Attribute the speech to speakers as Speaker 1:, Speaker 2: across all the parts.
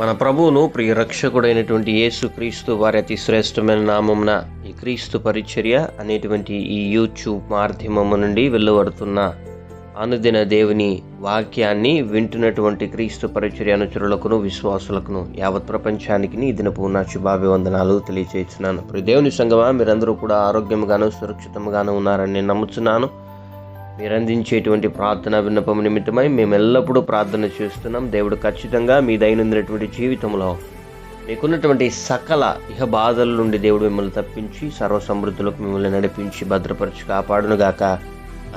Speaker 1: మన ప్రభువును ప్రియ రక్షకుడైనటువంటి యేసు క్రీస్తు వారి అతి శ్రేష్టమైన నామమున ఈ క్రీస్తు పరిచర్య అనేటువంటి ఈ యూట్యూబ్ మాధ్యమము నుండి వెలువడుతున్న అనుదిన దేవుని వాక్యాన్ని వింటున్నటువంటి క్రీస్తు పరిచర్య అనుచరులకును విశ్వాసులకును యావత్ ప్రపంచానికి ఈ దినపు నా శుభాభివందనాలు తెలియచేస్తున్నాను. ప్రియ దేవుని సంగమా మీరందరూ కూడా ఆరోగ్యంగాను సురక్షితంగాను ఉన్నారని నమ్ముతున్నాను మీరు అందించేటువంటి ప్రార్థన విన్నపం నిమిత్తమై మేము ఎల్లప్పుడూ ప్రార్థన చేస్తున్నాం. దేవుడు ఖచ్చితంగా మీ దైనందినటువంటి జీవితంలో మీకున్నటువంటి సకల ఇహ బాధల నుండి దేవుడు మిమ్మల్ని తప్పించి సర్వ సమృద్ధులకు మిమ్మల్ని నడిపించి భద్రపరిచి కాపాడునుగాక.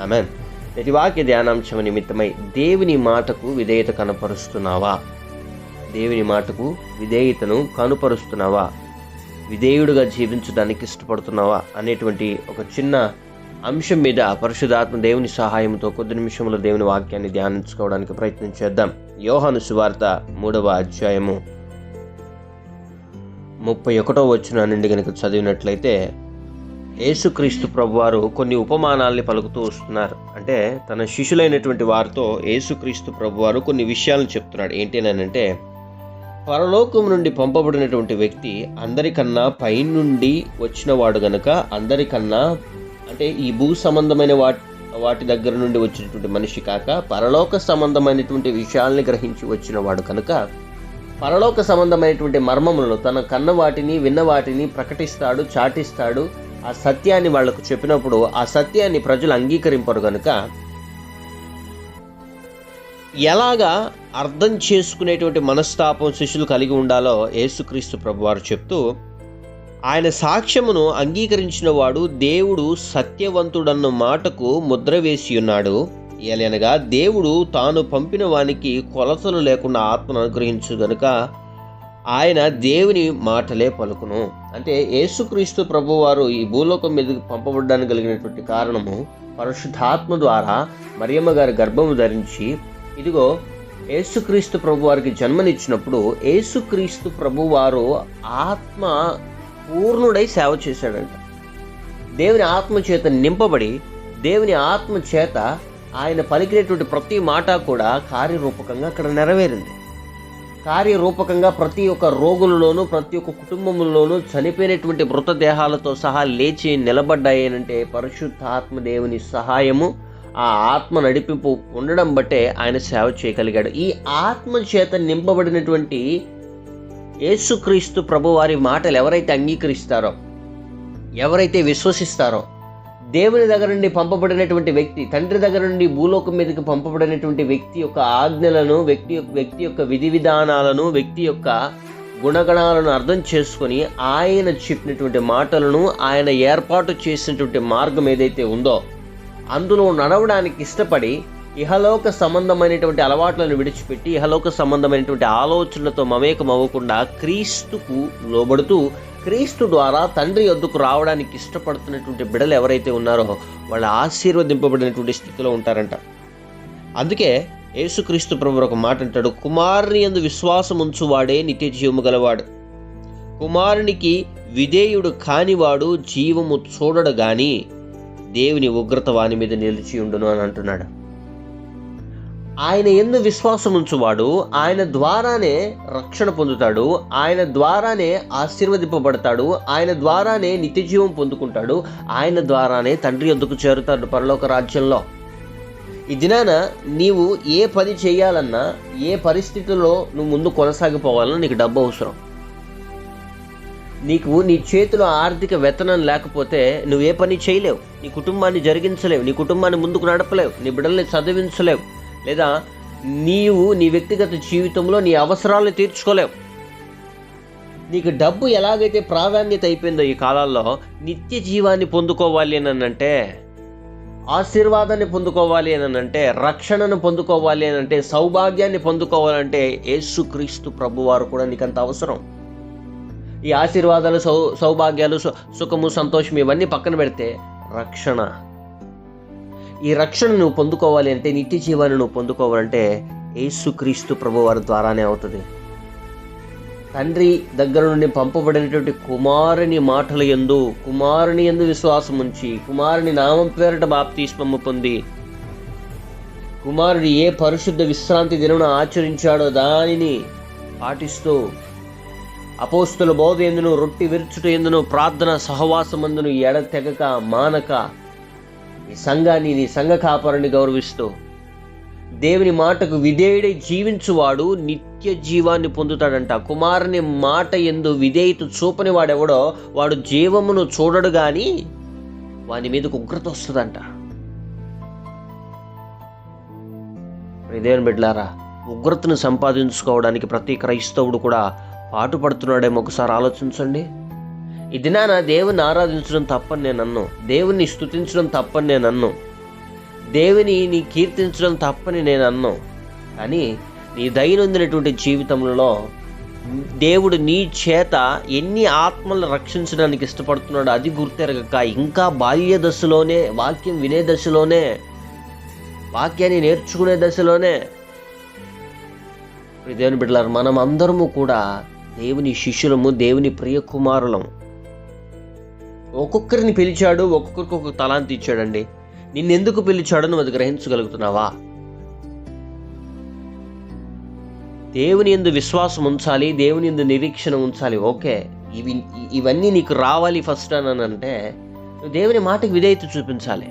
Speaker 1: ఆమెన్. ప్రతివాక్య ధ్యానాంశం నిమిత్తమై దేవుని మాటకు విధేయత కనపరుస్తున్నావా? దేవుని మాటకు విధేయతను కనుపరుస్తున్నావా? విధేయుడుగా జీవించడానికి ఇష్టపడుతున్నావా? అనేటువంటి ఒక చిన్న అంశం మీద పరిశుధాత్మ దేవుని సహాయంతో కొద్ది నిమిషంలో దేవుని వాక్యాన్ని ధ్యానించుకోవడానికి ప్రయత్నం చేద్దాం. యోహాను సువార్త మూడవ అధ్యాయము. ముప్పై ఒకటో వచ్చిన నుండి కనుక చదివినట్లయితే యేసుక్రీస్తు ప్రభువారు కొన్ని ఉపమానాల్ని పలుకుతూ వస్తున్నారు. అంటే తన శిష్యులైనటువంటి వారితో యేసుక్రీస్తు ప్రభువారు కొన్ని విషయాలను చెప్తున్నాడు. ఏంటి అని అంటే పరలోకం నుండి పంపబడినటువంటి వ్యక్తి అందరికన్నా పైనుండి వచ్చిన వాడు గనుక అందరికన్నా అంటే ఈ భూ సంబంధమైన వాటి వాటి దగ్గర నుండి వచ్చినటువంటి మనిషి కాక పరలోక సంబంధమైనటువంటి విషయాల్ని గ్రహించి వచ్చిన వాడు కనుక పరలోక సంబంధమైనటువంటి మర్మములను తన కన్న వాటిని విన్న వాటిని ప్రకటిస్తాడు చాటిస్తాడు. ఆ సత్యాన్ని వాళ్ళకు చెప్పినప్పుడు ఆ సత్యాన్ని ప్రజలు అంగీకరింపరు కనుక ఎలాగా అర్థం చేసుకునేటువంటి మనస్తాపం శిష్యులు కలిగి ఉండాలో యేసుక్రీస్తు ప్రభువారు చెప్తూ ఆయన సాక్ష్యమును అంగీకరించిన వాడు దేవుడు సత్యవంతుడన్న మాటకు ముద్ర వేసి ఉన్నాడు ఏలనగా దేవుడు తాను పంపిన వానికి కొలతలు లేకుండా ఆత్మను అనుగ్రహించు గనుక ఆయన దేవుని మాటలే పలుకును. అంటే యేసుక్రీస్తు ప్రభువారు ఈ భూలోకం మీదకి పంపబడడానికి కలిగినటువంటి కారణము పరిశుద్ధాత్మ ద్వారా మరియమ్మ గారి గర్భము ధరించి ఇదిగో యేసుక్రీస్తు ప్రభువారికి జన్మనిచ్చినప్పుడు యేసుక్రీస్తు ప్రభువారు ఆత్మ పూర్ణుడై సేవ చేశాడంట. దేవుని ఆత్మ చేత నింపబడి దేవుని ఆత్మ చేత ఆయన పలికినటువంటి ప్రతి మాట కూడా కార్యరూపకంగా అక్కడ నెరవేరింది. కార్యరూపకంగా ప్రతి ఒక్క రోగులలోనూ ప్రతి ఒక్క కుటుంబంలోనూ చనిపోయినటువంటి మృతదేహాలతో సహా లేచి నిలబడ్డాయనంటే పరిశుద్ధాత్మ దేవుని సహాయము ఆ ఆత్మ నడిపింపు ఉండడం బట్టే ఆయన సేవ చేయగలిగాడు. ఈ ఆత్మ చేత నింపబడినటువంటి యేసుక్రీస్తు ప్రభువారి మాటలు ఎవరైతే అంగీకరిస్తారో ఎవరైతే విశ్వసిస్తారో దేవుని దగ్గర నుండి పంపబడినటువంటి వ్యక్తి తండ్రి దగ్గర నుండి భూలోకం మీదకి పంపబడినటువంటి వ్యక్తి యొక్క ఆజ్ఞలను వ్యక్తి యొక్క వ్యక్తి యొక్క విధి విధానాలను వ్యక్తి యొక్క గుణగణాలను అర్థం చేసుకొని ఆయన చెప్పినటువంటి మాటలను ఆయన ఏర్పాటు చేసినటువంటి మార్గం ఏదైతే ఉందో అందులో నడవడానికి ఇష్టపడి ఇహలోక సంబంధమైనటువంటి అలవాట్లను విడిచిపెట్టి ఇహలోక సంబంధమైనటువంటి ఆలోచనలతో మమేకం అవ్వకుండా క్రీస్తుకు లోబడుతూ క్రీస్తు ద్వారా తండ్రి వద్దకు రావడానికి ఇష్టపడుతున్నటువంటి బిడలు ఎవరైతే ఉన్నారో వాళ్ళు ఆశీర్వదింపబడినటువంటి స్థితిలో ఉంటారంట. అందుకే యేసుక్రీస్తు ప్రభు ఒక మాట అంటాడు కుమారుని ఎందు విశ్వాసం ఉంచువాడే నిత్య జీవము గలవాడు. కుమారునికి విధేయుడు కానివాడు జీవము చూడడు గాని దేవుని ఉగ్రత వాని మీద నిలిచి ఉండును అని అంటున్నాడు. ఆయన ఎందు విశ్వాసం ఉంచువాడు ఆయన ద్వారానే రక్షణ పొందుతాడు ఆయన ద్వారానే ఆశీర్వదింపబడతాడు ఆయన ద్వారానే నిత్యజీవం పొందుకుంటాడు ఆయన ద్వారానే తండ్రి ఎందుకు చేరుతాడు పరలోక రాజ్యంలో. ఈ దినాన నీవు ఏ పని చేయాలన్నా ఏ పరిస్థితుల్లో నువ్వు ముందు కొనసాగిపోవాలన్నా నీకు డబ్బు అవసరం. నీకు నీ చేతిలో ఆర్థిక వేతనం లేకపోతే నువ్వు ఏ పని చేయలేవు. నీ కుటుంబాన్ని జరిగించలేవు నీ కుటుంబాన్ని ముందుకు నడపలేవు నీ బిడ్డల్ని చదివించలేవు. లేదా నీవు నీ వ్యక్తిగత జీవితంలో నీ అవసరాలను తీర్చుకోలేవు. నీకు డబ్బు ఎలాగైతే ప్రాధాన్యత అయిపోయిందో ఈ కాలాల్లో నిత్య జీవాన్ని పొందుకోవాలి అని అంటే ఆశీర్వాదాన్ని పొందుకోవాలి అని అంటే రక్షణను పొందుకోవాలి అని అంటే సౌభాగ్యాన్ని పొందుకోవాలంటే యేసుక్రీస్తు ప్రభువారు కూడా నీకు అంత అవసరం. ఈ ఆశీర్వాదాలు సౌ సౌభాగ్యాలు సు- సుఖము సంతోషం ఇవన్నీ పక్కన పెడితే రక్షణ ఈ రక్షణ నువ్వు పొందుకోవాలి అంటే నిత్య జీవాన్ని నువ్వు పొందుకోవాలంటే యేసుక్రీస్తు ప్రభువారి ద్వారానే అవుతుంది. తండ్రి దగ్గర నుండి పంపబడినటువంటి కుమారుని మాటల యందు కుమారుని యందు విశ్వాసం ఉంచి కుమారుని నామం పేరట బాప్తిస్మము పొంది కుమారుడు ఏ పరిశుద్ధ విశ్రాంతి దినమున ఆచరించాడో దానిని పాటిస్తూ అపోస్తుల బోధ ఎందును రొట్టి విరుచుట ఎందును ప్రార్థన సహవాసమందును ఎడతెగక మానక నీ సంఘాన్ని నీ సంఘ కాపరిని గౌరవిస్తూ దేవుని మాటకు విధేయుడై జీవించువాడు నిత్య జీవాన్ని పొందుతాడంట. కుమారుని మాట ఎందు విధేయత చూపని వాడెవడో వాడు జీవమును చూడడు కానీ వాని మీదకు ఉగ్రత వస్తుందంట. దేవుని బిడ్డలారా ఉగ్రతను సంపాదించుకోవడానికి ప్రతి క్రైస్తవుడు కూడా పాటుపడుతున్నాడేమో ఒకసారి ఆలోచించండి. ఈ దినాన దేవుని ఆరాధించడం తప్పని నేను అన్ను దేవుని స్తుతించడం తప్పని నేను అన్ను దేవుని నీ కీర్తించడం తప్పని నేను అన్ను కానీ నీ దైనందినటువంటి జీవితంలో దేవుడు నీ చేత ఎన్ని ఆత్మలను రక్షించడానికి ఇష్టపడుతున్నాడో అది గుర్తెరగక ఇంకా బాల్య దశలోనే వాక్యం వినే దశలోనే వాక్యాన్ని నేర్చుకునే దశలోనే. దేవుని బిడ్డలారు మనం అందరము కూడా దేవుని శిష్యులము దేవుని ప్రియ కుమారులము ఒక్కొక్కరిని పిలిచాడు ఒక్కొక్కరికి ఒక్కొక్క తలాంతి ఇచ్చాడండి. నిన్నెందుకు పిలిచాడో నువ్వు అది గ్రహించగలుగుతున్నావా? దేవుని ఎందు విశ్వాసం ఉంచాలి దేవుని ఎందు నిరీక్షణ ఉంచాలి ఓకే. ఇవి ఇవన్నీ నీకు రావాలి ఫస్ట్ అని అంటే నువ్వు దేవుని మాటకి విధేయత చూపించాలి.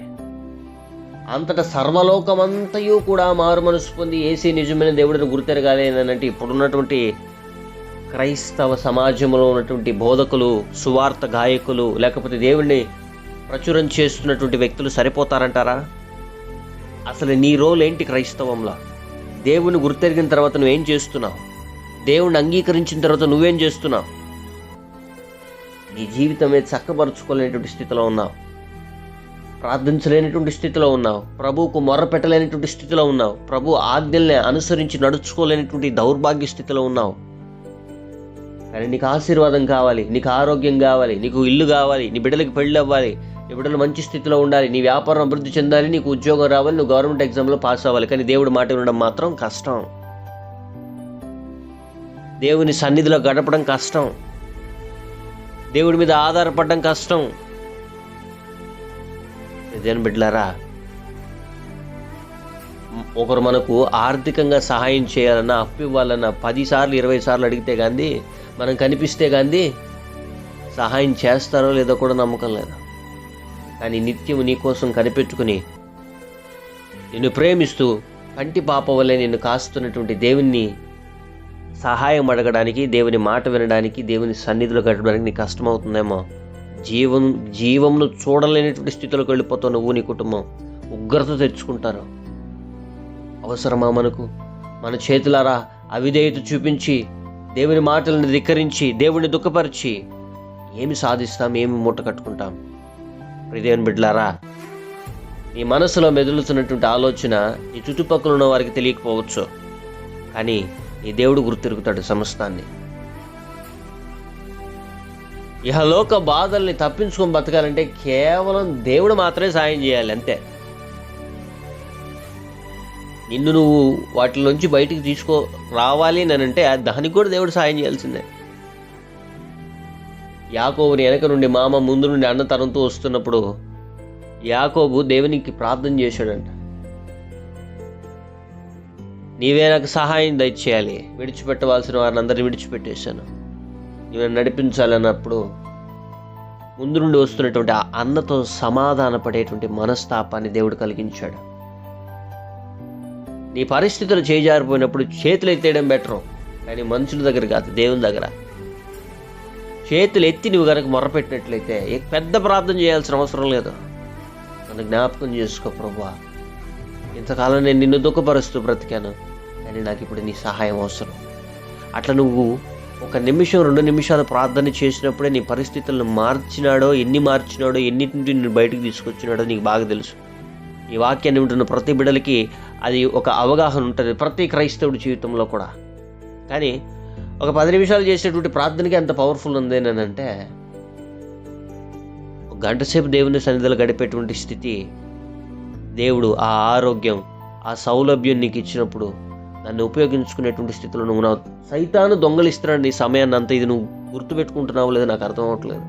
Speaker 1: అంతటా సర్వలోకమంతయు కూడా మారు మనసు పొంది ఏసీ నిజమైన దేవుడిని గుర్తెరగాలి అని అంటే ఇప్పుడున్నటువంటి క్రైస్తవ సమాజంలో ఉన్నటువంటి బోధకులు సువార్త గాయకులు లేకపోతే దేవుణ్ణి ప్రచురం చేస్తున్నటువంటి వ్యక్తులు సరిపోతారంటారా? అసలు నీ రోల్ ఏంటి క్రైస్తవంలో? దేవుని గుర్తెరిగిన తర్వాత నువ్వేం చేస్తున్నావు? దేవుణ్ణి అంగీకరించిన తర్వాత నువ్వేం చేస్తున్నావు? నీ జీవితమే చక్కబరుచుకోలేనటువంటి స్థితిలో ఉన్నావు. ప్రార్థించలేనటువంటి స్థితిలో ఉన్నావు. ప్రభువుకు మొర్ర పెట్టలేనటువంటి స్థితిలో ఉన్నావు. ప్రభు ఆజ్ఞల్ని అనుసరించి నడుచుకోలేనటువంటి దౌర్భాగ్య స్థితిలో ఉన్నావు. కానీ నీకు ఆశీర్వాదం కావాలి నీకు ఆరోగ్యం కావాలి నీకు ఇల్లు కావాలి నీ బిడ్డలకి పెళ్ళి అవ్వాలి నీ బిడ్డలు మంచి స్థితిలో ఉండాలి నీ వ్యాపారం అభివృద్ధి చెందాలి నీకు ఉద్యోగం రావాలి నువ్వు గవర్నమెంట్ ఎగ్జామ్లో పాస్ అవ్వాలి. కానీ దేవుడు మాట వినడం మాత్రం కష్టం. దేవుని సన్నిధిలో గడపడం కష్టం. దేవుడి మీద ఆధారపడడం కష్టం. ఇదేం బిడ్డలారా ఒకరు మనకు ఆర్థికంగా సహాయం చేయాలన్నా అప్పు ఇవ్వాలన్నా పది సార్లు ఇరవై సార్లు అడిగితే కానీ మనం కనిపిస్తే గాంధీ సహాయం చేస్తారో లేదో కూడా నమ్మకం లేదు. కానీ నిత్యం నీకోసం కనిపెట్టుకుని నిన్ను ప్రేమిస్తూ కంటి పాప వల్లే నిన్ను కాస్తున్నటువంటి దేవుణ్ణి సహాయం అడగడానికి దేవుని మాట వినడానికి దేవుని సన్నిధిలో గడపడానికి నీకు కష్టమవుతుందేమో. జీవం జీవంను చూడలేనటువంటి స్థితిలోకి వెళ్ళిపోతావు నువ్వు నీ కుటుంబం. ఉగ్రత తెచ్చుకుంటారు. అవసరమా మనకు? మన చేతులారా అవిధేయత చూపించి దేవుని మాటలను ధిక్కరించి దేవుని దుఃఖపరిచి ఏమి సాధిస్తాం ఏమి మూట కట్టుకుంటాం? దేవుని బిడ్డలారా మీ మనసులో మెదులుతున్నటువంటి ఆలోచన ఈ చుట్టుపక్కల ఉన్న వారికి తెలియకపోవచ్చు. కానీ ఈ దేవుడు గుర్తిరుగుతాడు సమస్తాన్ని. ఇహలోక బాధల్ని తప్పించుకొని బతకాలంటే కేవలం దేవుడు మాత్రమే సాయం చేయాలి అంతే. నిన్ను నువ్వు వాటిలోంచి బయటికి తీసుకో రావాలి అని అంటే దానికి కూడా దేవుడు సాయం చేయాల్సిందే. యాకోబుని వెనక నుండి మామ ముందు నుండి అన్న తరంతో వస్తున్నప్పుడు యాకోబు దేవునికి ప్రార్థన చేశాడంట. నీవే నాకు సహాయం దయచేయాలి. విడిచిపెట్టవలసిన వారిని అందరినీ విడిచిపెట్టేశాను. నీవు నడిపించాలన్నప్పుడు ముందు నుండి వస్తున్నటువంటి ఆ అన్నతో సమాధాన పడేటువంటి మనస్తాపాన్ని దేవుడు కలిగించాడు. నీ పరిస్థితులు చేజారిపోయినప్పుడు చేతులు ఎత్తేయడం బెటరు. కానీ మనుషుల దగ్గర కాదు దేవుని దగ్గర. చేతులు ఎత్తి నువ్వు కనుక మొరపెట్టినట్లయితే పెద్ద ప్రార్థన చేయాల్సిన అవసరం లేదు. నన్ను జ్ఞాపకం చేసుకో ప్రభా ఇంతకాలం నేను నిన్ను దుఃఖపరుస్తూ బ్రతికాను కానీ నాకు ఇప్పుడు నీ సహాయం అవసరం. అట్లా నువ్వు ఒక నిమిషం రెండు నిమిషాలు ప్రార్థన చేసినప్పుడే నీ పరిస్థితులను మార్చినాడో ఎన్ని మార్చినాడో ఎన్నిటి నుండి బయటకు తీసుకొచ్చినాడో నీకు బాగా తెలుసు. ఈ వాక్యాన్ని ఉంటున్న ప్రతి బిడ్డలకి అది ఒక అవగాహన ఉంటుంది ప్రతి క్రైస్తవుడి జీవితంలో కూడా. కానీ ఒక పది నిమిషాలు చేసేటువంటి ప్రార్థనకి అంత పవర్ఫుల్ ఉంది అంటే ఒక గంట సేపు దేవుని సన్నిధిలో గడిపేటువంటి స్థితి దేవుడు ఆ ఆరోగ్యం ఆ సౌలభ్యం నీకు ఇచ్చినప్పుడు దాన్ని ఉపయోగించుకునేటువంటి స్థితిలో నువ్వు నా సైతాను దొంగలిస్తున్నాడు నీ సమయాన్ని అంత ఇది నువ్వు గుర్తుపెట్టుకుంటున్నావు లేదో నాకు అర్థం అవ్వట్లేదు.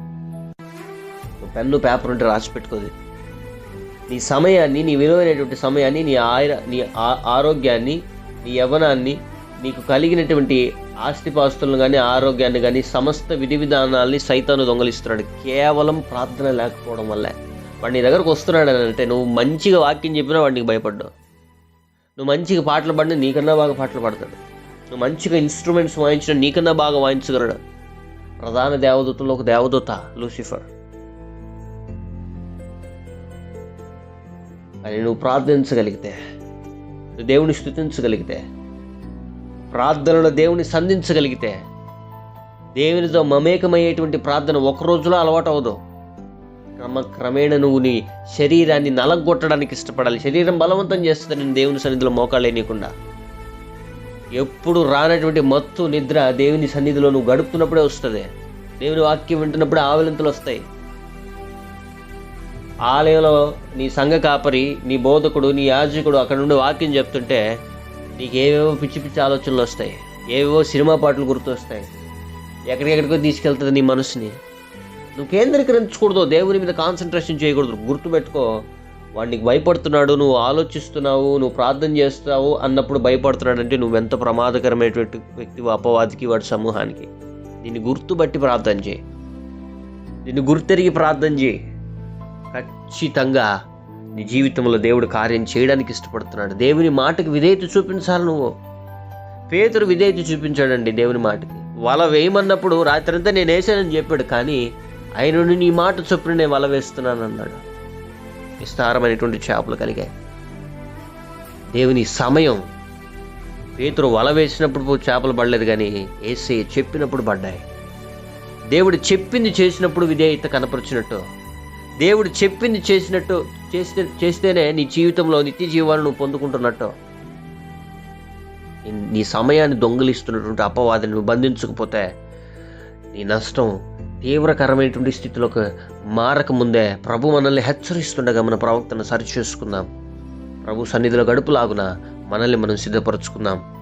Speaker 1: పెన్ను పేపర్ ఉంటే రాసి పెట్టుకోది. నీ సమయాన్ని నీ విలువైనటువంటి సమయాన్ని నీ ఆయ నీ ఆ- ఆరోగ్యాన్ని నీ యవ్వనాన్ని నీకు కలిగినటువంటి ఆస్తిపాస్తులను కానీ ఆరోగ్యాన్ని కానీ సమస్త విధి విధానాల్ని సైతాను దొంగలిస్తున్నాడు. కేవలం ప్రార్థన లేకపోవడం వల్ల. వాడు నీ దగ్గరకు వస్తున్నాడు అని అంటే నువ్వు మంచిగా వాక్యం చెప్పినా వాడు నీకు భయపడ్డావు నువ్వు మంచిగా పాటలు పాడినా నీకన్నా బాగా పాటలు పాడతాడు. నువ్వు మంచిగా ఇన్స్ట్రుమెంట్స్ వాయించినా నీకన్నా బాగా వాయించగలడు. ప్రధాన దేవదూతంలో ఒక దేవదూత లూసిఫర్ అని నువ్వు ప్రార్థించగలిగితే దేవుని స్థుతించగలిగితే ప్రార్థనలో దేవుని సంధించగలిగితే దేవునితో మమేకమయ్యేటువంటి ప్రార్థన ఒక రోజులో అలవాటు అవ్వదు. క్రమక్రమేణ నువ్వు నీ శరీరాన్ని నలగొట్టడానికి ఇష్టపడాలి. శరీరం బలవంతం చేస్తుంది నేను దేవుని సన్నిధిలో మోకాలేనియకుండా ఎప్పుడు రానటువంటి మత్తు నిద్ర దేవుని సన్నిధిలో నువ్వు గడుపుతున్నప్పుడే వస్తుంది. దేవుని వాక్యం వింటున్నప్పుడే ఆవలింతలు వస్తాయి. ఆలయంలో నీ సంఘ కాపరి నీ బోధకుడు నీ యాజకుడు అక్కడ నుండి వాక్యం చెప్తుంటే నీకు ఏవేవో పిచ్చి పిచ్చి ఆలోచనలు వస్తాయి. ఏవేవో సినిమా పాటలు గుర్తొస్తాయి. ఎక్కడికెక్కడికో తీసుకెళ్తుంది నీ మనసుని. నువ్వు కేంద్రీకరించకూడదు దేవుని మీద కాన్సన్ట్రేషన్ చేయకూడదు. గుర్తుపెట్టుకో వాడికి భయపడుతున్నాడు నువ్వు ఆలోచిస్తున్నావు నువ్వు ప్రార్థన చేస్తావు అన్నప్పుడు భయపడుతున్నాడంటే నువ్వు ఎంత ప్రమాదకరమైనటువంటి వ్యక్తి అపవాదికి వాడి సమూహానికి. దీన్ని గుర్తుబట్టి ప్రార్థన చేయి. దీన్ని గుర్తెరిగి ప్రార్థన చేయి. ఖచ్చితంగా నీ జీవితంలో దేవుడు కార్యం చేయడానికి ఇష్టపడుతున్నాడు. దేవుని మాటకి విధేయత చూపించాలి నువ్వు. పేతురు విధేయత చూపించాడండి దేవుని మాటకి. వల వేయమన్నప్పుడు రాత్రంతా నేను వేసానని చెప్పాడు కానీ ఆయన నుండి నీ మాట చొప్పున నేను వల వేస్తున్నాను అన్నాడు విస్తారమైనటువంటి చేపలు కలిగాయి. దేవుని సమయం పేతురు వల వేసినప్పుడు చేపలు పడలేదు కానీ ఏసే చెప్పినప్పుడు పడ్డాయి. దేవుడు చెప్పింది చేసినప్పుడు విధేయత కనపరిచినట్టు దేవుడు చెప్పింది చేసినట్టు చేస్తే చేస్తేనే నీ జీవితంలో నిత్య జీవాలను నువ్వు పొందుకుంటున్నట్టు. నీ- నీ సమయాన్ని దొంగిలిస్తున్నటువంటి అపవాదిని నువ్వు బంధించకపోతే నీ నష్టం తీవ్రకరమైనటువంటి స్థితిలోకి మారకముందే ప్రభు మనల్ని హెచ్చరిస్తుండగా మన ప్రవక్తను సరిచేసుకుందాం. ప్రభు సన్నిధిలో గడుపులాగున మనల్ని మనం సిద్ధపరచుకుందాం.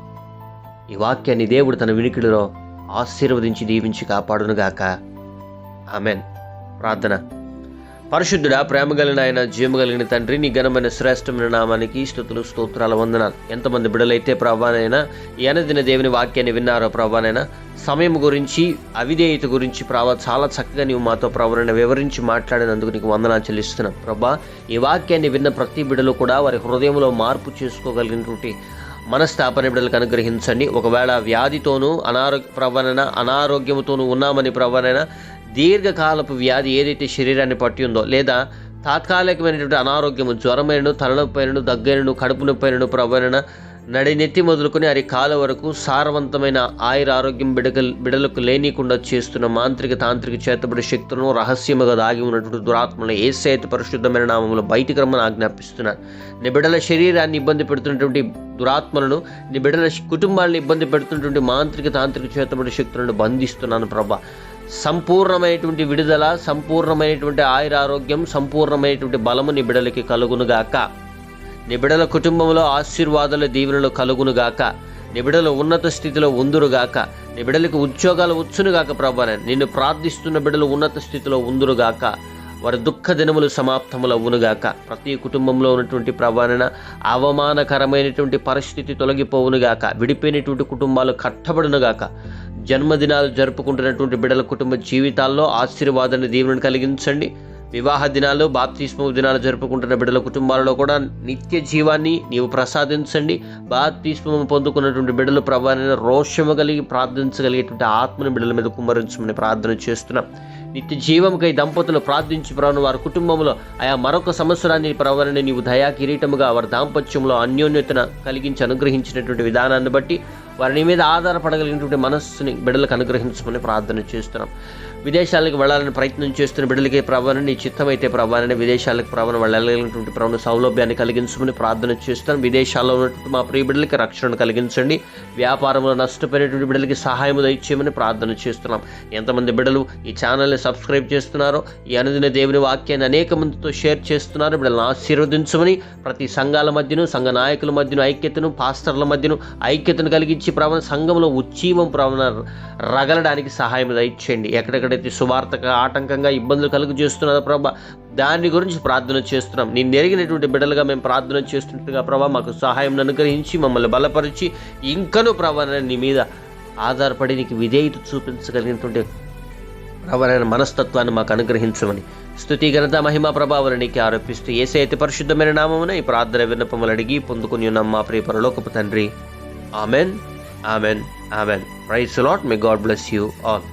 Speaker 1: ఈ వాక్యాన్ని దేవుడు తన వినికిడిలో ఆశీర్వదించి దీవించి కాపాడునుగాక. ఆమెన్. ప్రార్థన. పరిశుద్ధుడా ప్రేమ కలిగిన ఆయన జీవము కలిగిన తండ్రి నీ ఘనమైన శ్రేష్టమైన నామానికి స్థుతులు స్తోత్రాల వందనాలు. ఎంతమంది బిడలైతే ప్రభానైనా ఏనదిన దేవుని వాక్యాన్ని విన్నారో ప్రభానైనా సమయం గురించి అవిధేయత గురించి ప్రభా చాలా చక్కగా నీవు మాతో ప్రవరణ వివరించి మాట్లాడినందుకు నీకు వందనాలు చెల్లిస్తున్నాం. ప్రభా ఈ వాక్యాన్ని విన్న ప్రతి బిడలు కూడా వారి హృదయంలో మార్పు చేసుకోగలిగినటువంటి మనస్తాపన బిడ్డలకు అనుగ్రహించండి. ఒకవేళ వ్యాధితోనూ అనారోగ్య ప్రవణన అనారోగ్యంతోనూ ఉన్నామని ప్రవణన దీర్ఘకాలపు వ్యాధి ఏదైతే శరీరాన్ని పట్టి ఉందో లేదా తాత్కాలికమైనటువంటి అనారోగ్యము జ్వరమైనను తలనొప్పైనను దగ్గరను కడుపు నొప్పైనను ప్రవణన నడినెత్తి మొదలుకొని అరి కాల వరకు సారవంతమైన ఆయుర ఆరోగ్యం బిడగ బిడలకు లేనికుండా చేస్తున్న మాంత్రిక తాంత్రిక చేతబడి శక్తులను రహస్యముగా దాగి ఉన్నటువంటి దురాత్మలను ఏసైతే పరిశుద్ధమైన నామంలో బయటికి రమ్మని ఆజ్ఞాపిస్తున్నాను నిబిడల శరీరాన్ని ఇబ్బంది పెడుతున్నటువంటి దురాత్మలను నిబిడల కుటుంబాలను ఇబ్బంది పెడుతున్నటువంటి మాంత్రిక తాంత్రిక చేతబడి శక్తులను బంధిస్తున్నాను ప్రభా. సంపూర్ణమైనటువంటి విడుదల సంపూర్ణమైనటువంటి ఆయురారోగ్యం సంపూర్ణమైనటువంటి బలము నిబిడలకి కలుగునుగాక నిబిడల కుటుంబంలో ఆశీర్వాదాల దీవెనలు కలుగునుగాక నిబిడలు ఉన్నత స్థితిలో ఉందురుగాక నిబిడలకు ఉద్యోగాలు వచ్చునుగాక ప్రభా నిన్ను ప్రార్థిస్తున్న బిడలు ఉన్నత స్థితిలో ఉందురుగాక వారి దుఃఖ దినములు సమాప్తములు అవునుగాక ప్రతి కుటుంబంలో ఉన్నటువంటి ప్రవాణన అవమానకరమైనటువంటి పరిస్థితి తొలగిపోవునుగాక విడిపోయినటువంటి కుటుంబాలు కట్టబడునుగాక జన్మదినాలు జరుపుకుంటున్నటువంటి బిడల కుటుంబ జీవితాల్లో ఆశీర్వాదాన్ని దీవెనను కలిగించండి. వివాహ దినాలు బాప్తిస్మ దినాలు జరుపుకుంటున్న బిడ్డల కుటుంబాలలో కూడా నిత్య జీవాన్ని నీవు ప్రసాదించండి. బాప్తిస్మం పొందుకున్నటువంటి బిడ్డలు ప్రభావైన రోషము కలిగి ప్రార్థించగలిగేటువంటి ఆత్మని బిడ్డల మీద కుమ్మరించమని ప్రార్థన చేస్తున్నాం. నిత్య జీవముకై దంపతులు ప్రార్థించి ప్రభు వారి కుటుంబంలో ఆయా మరొక సంవత్సరాన్ని ప్రవరణ నీవు దయా కిరీటముగా వారి దాంపత్యంలో అన్యోన్యతను కలిగించి అనుగ్రహించినటువంటి విధానాన్ని బట్టి వారిని మీద ఆధారపడగలిగినటువంటి మనస్సుని బిడ్డలకు అనుగ్రహించమని ప్రార్థన చేస్తున్నాం. విదేశాలకు వెళ్ళాలని ప్రయత్నం చేస్తున్న బిడ్డలకి ప్రభావం నీ చిత్తమైతే ప్రభావాన్ని విదేశాలకు ప్రభావం వెళ్ళగలిగినటువంటి ప్రభావ సౌలభ్యాన్ని కలిగించమని ప్రార్థన చేస్తాను విదేశాల్లో ఉన్నటువంటి మా ప్రియ బిడ్డలకి రక్షణను కలిగించండి. వ్యాపారంలో నష్టపోయినటువంటి బిడ్డలకి సహాయం దయచేయమని ప్రార్థన చేస్తున్నాం. ఎంతమంది బిడ్డలు ఈ ఛానల్ని సబ్స్క్రైబ్ చేస్తున్నారో ఈ అనుదిన దేవుని వాక్యాన్ని అనేక మందితో షేర్ చేస్తున్నారు. బిడ్డలను ఆశీర్వదించమని ప్రతి సంఘాల మధ్యను సంఘ నాయకుల మధ్యను ఐక్యతను పాస్టర్ల మధ్యను ఐక్యతను కలిగించి ప్రభావం సంఘంలో ఉజ్జీవం ప్రవణ రగలడానికి సహాయం దయచేయండి. ఎక్కడైతే సువార్తగా ఆటంకంగా ఇబ్బందులు కలుగు చేస్తున్నారో ప్రభా. దాని గురించి ప్రార్థన చేస్తున్నాం. నేను ఎరిగినటువంటి బిడ్డలుగా మేము ప్రార్థన చేస్తున్నట్టుగా ప్రభా. మాకు సహాయం అనుగ్రహించి మమ్మల్ని బలపరిచి ఇంకనూ ప్రభా నీ మీద ఆధారపడి నీకు విధేయత చూపించగలిగినటువంటి ప్రవరణ మనస్తత్వాన్ని మాకు అనుగ్రహించమని స్థుతి ఘనత మహిమ ప్రభావాలు నీకు ఆరోపిస్తూ ఏసే అతి పరిశుద్ధమైన నామమున ఈ ప్రార్థన విన్నపములు అడిగి పొందుకుని ఉన్నాం మా ప్రియ పరలోకపు తండ్రి. Amen. Amen. Amen. Praise lord may God bless you all